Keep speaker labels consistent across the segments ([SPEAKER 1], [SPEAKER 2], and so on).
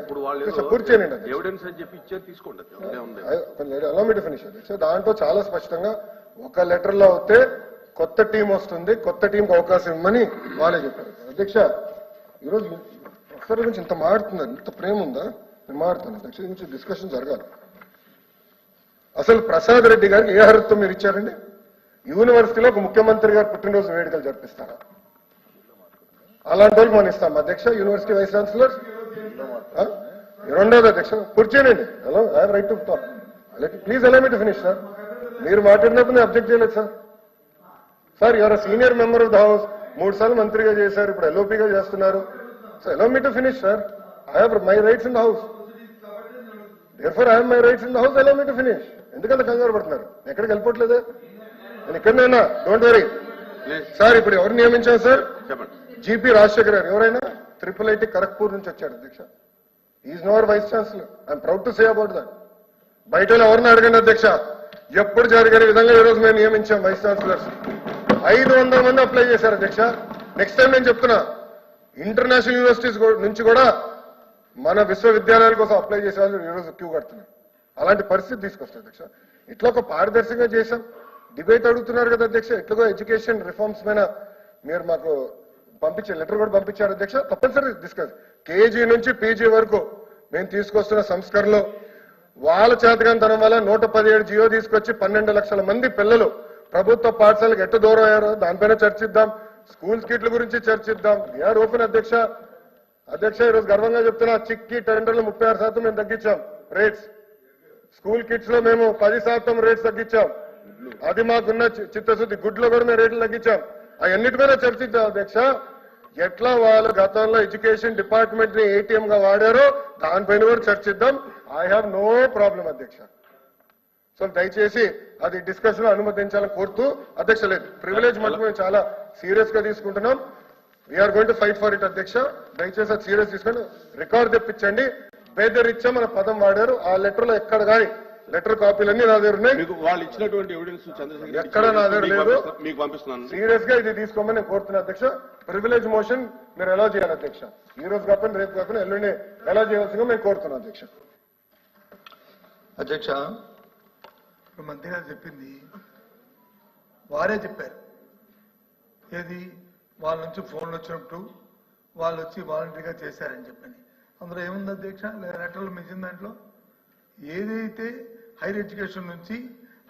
[SPEAKER 1] ఇప్పుడు వాళ్ళు. ఎవిడెన్స్ అని చెప్పి తీసుకోండి
[SPEAKER 2] అలా మీ దాంట్లో చాలా స్పష్టంగా ఒక లెటర్లో అవుతే కొత్త టీం వస్తుంది కొత్త టీంకి అవకాశం ఇవ్వమని వాళ్ళే చెప్పారు. అధ్యక్ష ఈరోజు ఒకసారి గురించి ఇంత మాడుతున్నారు ఇంత ప్రేమ ఉందా? నేను మాడుతాను అధ్యక్ష గురించి డిస్కషన్ జరగాలి. అసలు ప్రసాద్ రెడ్డి గారికి ఏ అర్హత మీరు ఇచ్చారండి? యూనివర్సిటీలో ఒక ముఖ్యమంత్రి గారు పుట్టినరోజు వేడుకలు జరిపిస్తారా? అలాంటి వాళ్ళకి మనం ఇస్తాం. అధ్యక్ష యూనివర్సిటీ వైస్ ఛాన్సలర్? రెండోది అధ్యక్ష కూర్చోనండి. Hello I right to talk please allow me to finish sir మీరు మాట్లాడినప్పుడు నేను అబ్జెక్ట్ చేయలేదు సార్ సార్ ఎవరు senior member of the house మూడు సార్లు మంత్రిగా చేశారు ఇప్పుడు ఎల్ఓపిగా చేస్తున్నారు. So allow me to finish sir I have my rights in the house therefore I have my rights in the house allow me to finish ఎందుకంత కంగారు పడుతున్నారు? ఎక్కడికి వెళ్ళిపోవట్లేదే? నేను ఇక్కడనే డోంట్ వరీ సార్ ఇప్పుడు ఎవరు నియమించారు సార్
[SPEAKER 1] చెప్పండి.
[SPEAKER 2] జీపీ రాజశేఖర్ గారు ఎవరైనా? ట్రిపుల్ ఐటీ ఖరగ్పూర్ నుంచి వచ్చాడు అధ్యక్ష. Is now our vice chancellor I'm proud to say about that బయట ఎవరిని అడగండి అధ్యక్ష? ఎప్పుడు జరిగిన విధంగా ఈ రోజు మేము నియమించాం వైస్ ఛాన్సలర్స్ ఐదు వందల మంది అప్లై చేశారు అధ్యక్ష. నెక్స్ట్ టైం నేను చెప్తున్నా ఇంటర్నేషనల్ యూనివర్సిటీస్ నుంచి కూడా మన విశ్వవిద్యాలయాల కోసం అప్లై చేసే వాళ్ళు ఈరోజు క్యూ కడుతున్నారు. అలాంటి పరిస్థితి తీసుకొస్తాయి అధ్యక్ష. ఇట్లా ఒక పారదర్శకంగా చేశాం. డిబేట్ అడుగుతున్నారు కదా అధ్యక్ష. ఇట్లాగో ఎడ్యుకేషన్ రిఫార్మ్స్ మీద మీరు మాకు పంపించే లెటర్ కూడా పంపించారు అధ్యక్ష. తప్పనిసరి డిస్కస్ కేజీ నుంచి పీజీ వరకు మేము తీసుకొస్తున్న సంస్కరణలో వాళ్ళ చేతకంతనం వల్ల నూట పదిహేడు జియో తీసుకొచ్చి పన్నెండు లక్షల మంది పిల్లలు ప్రభుత్వ పాఠశాలకు ఎట్టు దూరం అయ్యారో దానిపైన చర్చిద్దాం. స్కూల్ కిట్ల గురించి చర్చిద్దాం. వీఆర్ ఓపెన్ అధ్యక్ష. అధ్యక్ష ఈరోజు గర్వంగా చెప్తున్నా చిక్కి టెండర్లు ముప్పై ఆరు శాతం మేము తగ్గించాం. రేట్స్. స్కూల్ కిట్స్లో మేము పది శాతం రేట్స్ తగ్గించాం. అది మాకున్న చి- చిత్తశుద్ధి. గుడ్లో కూడా మేము రేట్లు తగ్గించాం. అవన్నిటి మీద చర్చించాం అధ్యక్ష. ఎట్లా వాళ్ళు గతంలో ఎడ్యుకేషన్ డిపార్ట్మెంట్ని ఏటీఎం గా వాడారో దానిపైన కూడా చర్చిద్దాం. ఐ హావ్ నో ప్రాబ్లం అధ్యక్ష. సో దయచేసి అది డిస్కషన్లో అనుమతించాలని కోరుతూ అధ్యక్ష లేదు. ప్రివిలేజ్ మటుకు మేము చాలా సీరియస్గా తీసుకుంటున్నాం we're going to fight for it అధ్యక్ష. దయచేసి అది సీరియస్ తీసుకొని రికార్డ్ తెప్పించండి. బేదరిచ్చా మన పదం వాడారు. ఆ లెటర్లో ఎక్కడ కానీ లెటర్ కాపీలన్నీ నా దగ్గర ఉన్నాయి.
[SPEAKER 1] మీకు వాళ్ళు ఇచ్చినటువంటి ఎవిడెన్స్ చంద్రశేఖర్
[SPEAKER 2] ఎక్కడ నా దగ్గర లేదు.
[SPEAKER 1] మీకు పంపిస్తున్నాను.
[SPEAKER 2] సీరియస్గా ఇది తీసుకోమని నేను కోరుతున్నా అధ్యక్ష. ప్రివిలేజ్ మోషన్ మీరు ఎలా చేయాలి అధ్యక్ష? ఈ రోజు కాకుండా రేపు కాకుండా ఎల్లుండి ఎలా చేయాల్సిందో మేము కోరుతున్నాం అధ్యక్ష.
[SPEAKER 3] అధ్యక్ష
[SPEAKER 4] ఇప్పుడు మంత్రి గారు చెప్పింది. వారే చెప్పారు. ఏది? వాళ్ళ నుంచి ఫోన్లు వచ్చినప్పుడు వాళ్ళు వచ్చి వాలంటరీగా చేశారని చెప్పని అందులో ఏముంది అధ్యక్ష? లేదా లెటర్లు మించిన దాంట్లో? ఏదైతే హైయర్ ఎడ్యుకేషన్ నుంచి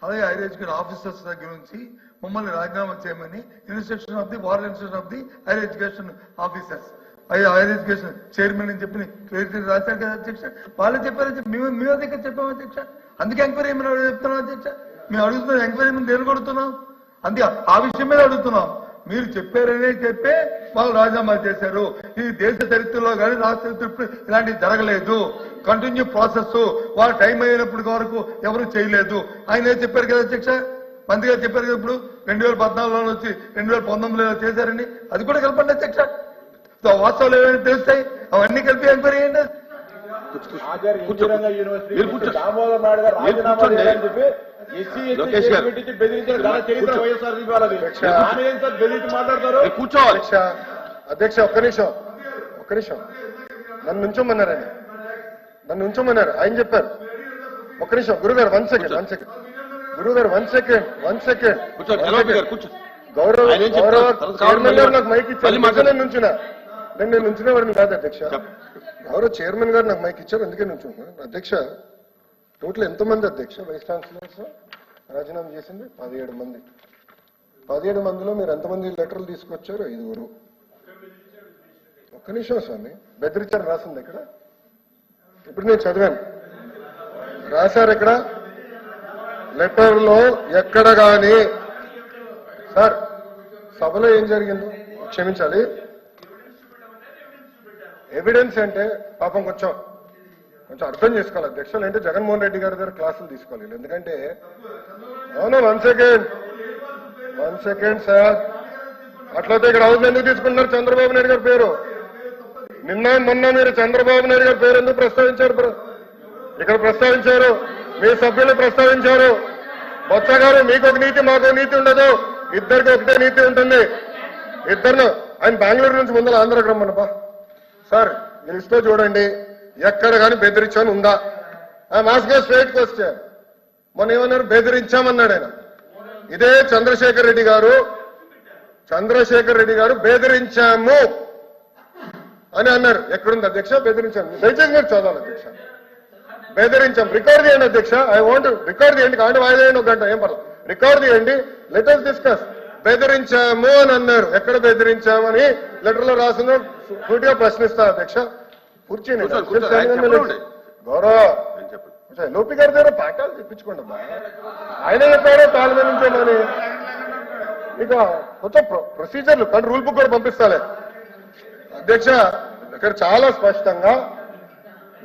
[SPEAKER 4] అలాగే హైయర్ ఎడ్యుకేషన్ ఆఫీసర్స్ దగ్గర నుంచి మమ్మల్ని రాజీనామా చేయమని instruction of the war instruction of the higher education officers. Higher education chairman అని చెప్పి క్లియర్ రాశారు కదా అధ్యక్ష. వాళ్ళే చెప్పారు మేము మీ దగ్గర చెప్పాము అధ్యక్ష. అందుకే ఎంక్వైరీ ఏమైనా చెప్తున్నాం అధ్యక్ష. మేము అడుగుతున్నాం ఎంక్వైరీ ఏమైనా దేని కొడుతున్నాం అందుకే ఆ విషయం మీద అడుగుతున్నాం. మీరు చెప్పారనే చెప్పే వాళ్ళు రాజీనామా చేశారు. ఈ దేశ చరిత్రలో కానీ రాష్ట్ర చరిత్ర ఇలాంటివి జరగలేదు. కంటిన్యూ ప్రాసెస్ వాళ్ళ టైం అయినప్పటి వరకు ఎవరు చేయలేదు. ఆయన చెప్పారు కదా అధ్యక్ష? మంత్రిగా గారు చెప్పారు కదా ఇప్పుడు? రెండు వేల పద్నాలుగులో వచ్చి రెండు వేల పంతొమ్మిదిలో చేశారని. అది కూడా కలపండి అధ్యక్ష. సో వాస్తవాలు ఏమైనా తెలుస్తాయి? అవన్నీ కలిపి ఎంక్వైరీ చేయండి.
[SPEAKER 1] లోకేష్ గారు. కూర్చోవాలి.
[SPEAKER 2] అధ్యక్ష ఒక్క నిమిషం. ఒక్క నిమిషం. నన్ను ఉంచమన్నారు ఆయన. నన్ను ఉంచమన్నారు. ఆయన చెప్పారు. ఒక్క నిమిషం. గురుగారు వన్ సెకండ్ వన్ సెకండ్ గురుగారు వన్ సెకండ్ వన్ సెకండ్ గౌరవ? గౌరవ చైర్మన్ గారు నాకు మైక్ ఇచ్చారు.
[SPEAKER 1] మాట్లాడు.
[SPEAKER 2] నేను నేను నేను నుంచిన వాడిని కాదు అధ్యక్ష. గౌరవ చైర్మన్ గారు నాకు మైక్ ఇచ్చారు అందుకే నుంచున్నా అధ్యక్ష టోటల్ ఎంతమంది అధ్యక్ష? వైస్ ఛాన్సలర్స్ రాజీనామా చేసింది పదిహేడు మంది. పదిహేడు మందిలో మీరు ఎంతమంది లెటర్లు తీసుకొచ్చారు ఐదుగురు ఒక్క నిమిషం స్వామి బెదిరించారు రాసింది ఇక్కడ ఇప్పుడు నేను చదివాను. రాశారు ఇక్కడ లెటర్లో ఎక్కడ గాని సార్ సభలో ఏం జరిగిందో క్షమించాలి. ఎవిడెన్స్ అంటే పాపం కొంచెం కొంచెం అర్థం చేసుకోవాలి. అధ్యక్షులు అంటే జగన్మోహన్ రెడ్డి గారి దగ్గర క్లాసులు తీసుకోవాలి ఎందుకంటే అవును one second one second sir అట్లయితే ఇక్కడ హౌస్ ఎందుకు తీసుకుంటున్నారు? చంద్రబాబు నాయుడు గారి పేరు. నిన్న మొన్న మీరు చంద్రబాబు నాయుడు గారి పేరు ఎందుకు ప్రస్తావించారు? ఇక్కడ ప్రస్తావించారు. మీ సభ్యులు ప్రస్తావించారు. బొత్స గారు మీకు ఒక నీతి మాకు ఒక నీతి ఉండదు. ఇద్దరికి ఒకటే నీతి ఉంటుంది. ఇద్దరు ఆయన బెంగళూరు నుంచి ముందర ఆంధ్రాకి రమ్మన్నపా సార్ ఈ చూడండి. ఎక్కడ కానీ బెదిరించని ఉందా? ఆ మాస్గా స్ట్రేట్ క్వశ్చన్ మొన్న ఏమన్నారు? బెదిరించామన్నాడు ఆయన. ఇదే చంద్రశేఖర్ రెడ్డి గారు. చంద్రశేఖర్ రెడ్డి గారు బెదిరించాము అని అన్నారు. ఎక్కడుంది అధ్యక్ష? బెదిరించాము. దయచేసి మీరు చదవాలి అధ్యక్ష. బెదిరించాం రికార్డ్ చేయండి అధ్యక్ష. ఐ వాంట్ రికార్డ్ చేయండి కానీ వాయిదా చేయండి ఒక గంట. ఏం పర్లేదు. రికార్డ్ చేయండి లెటర్స్ డిస్కస్ బెదిరించాము అని అన్నారు. ఎక్కడ బెదిరించామని? లెటర్లో రాసిన సూటిగా ప్రశ్నిస్తా అధ్యక్ష.
[SPEAKER 1] చెప్పండి.
[SPEAKER 2] గౌరవ
[SPEAKER 1] చెప్పండి.
[SPEAKER 2] లోపి గారి దగ్గర పాఠాలు చెప్పించుకోండి అమ్మా. ఆయన చెప్పారో తాళమే నుంచోమని ఇక కొంచెం ప్రొసీజర్లు కానీ రూల్ బుక్ కూడా పంపిస్తాలే. అధ్యక్ష ఇక్కడ చాలా స్పష్టంగా